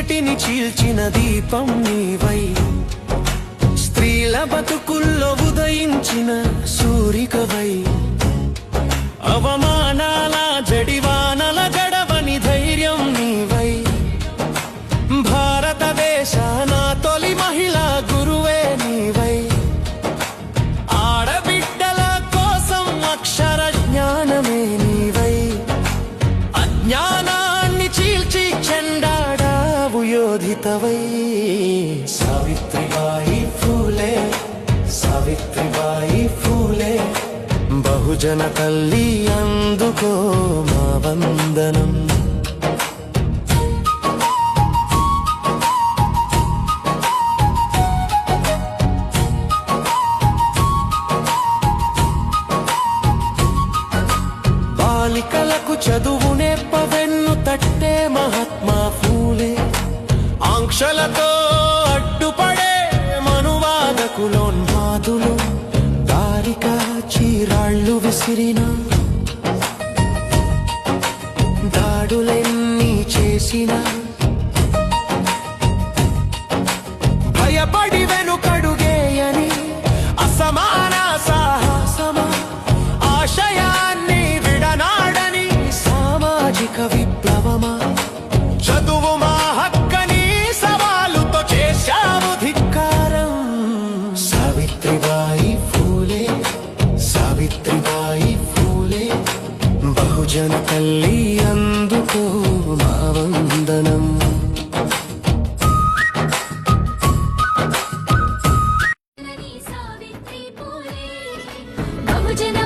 చీకటిని చీల్చిన దీపం నీవై. స్త్రీల బతుకుల్లో ఉదయించిన సూరికవై. అవమానాల జడివానల గడవని ధైర్యం నీవై. భారతదేశాన తొలి మహిళా గురువే నీవై. ఆడబిడ్డల కోసం అక్షర జ్ఞానమే నీవై. అజ్ఞాన చెండాడావు యోధితవై సావిత్రిబాయి ఫూలే సావిత్రిబాయి ఫూలే. బహుజన తల్లి అందుకో మా వందనం. బాలికలకు చదువు నేర్పవెన్ను తట్టే మహాత్మా ఫూలే ఆంక్షలతో అడ్డుపడే మనువాదకులోన్మాదులు దారిక చీరాళ్ళు విసిరిన. దాడులెన్ని చేసినా. భయపడి వెనుకడుగేయని అసమాన సాహసమా. ఆశయాన్ని విడనాడని సామాజిక బహుజన తల్లి అందుకో మా వందనం జనని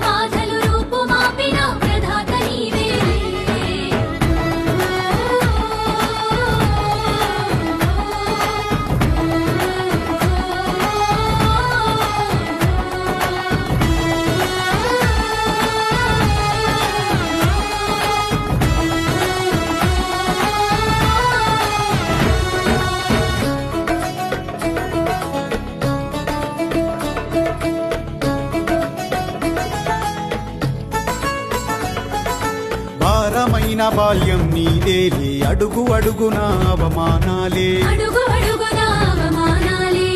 భారమైన బాల్యం నీదేలే అడుగు అడుగున అవమానాలే.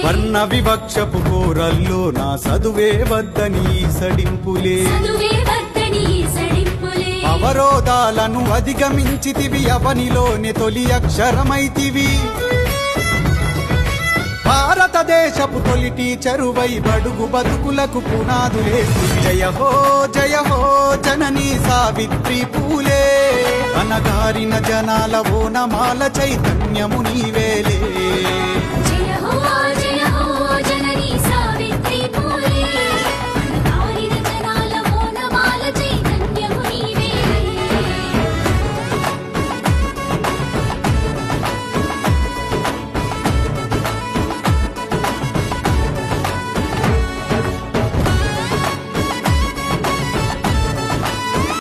వర్ణ వివక్షపు కోరల్లో నా చదువే వద్దని సడింపులే. అవరోధాలను అధిగమించితివి అవనిలోని తొలి అక్షరమైతివి. భారతదేశపు తొలి టీచరువై బడుగు బతుకులకు పునాదులే జయ హో జయ హో జననీ సావిత్రి పూలే. అనగారిన జనాల ఓనమాల చైతన్యము నీవేలే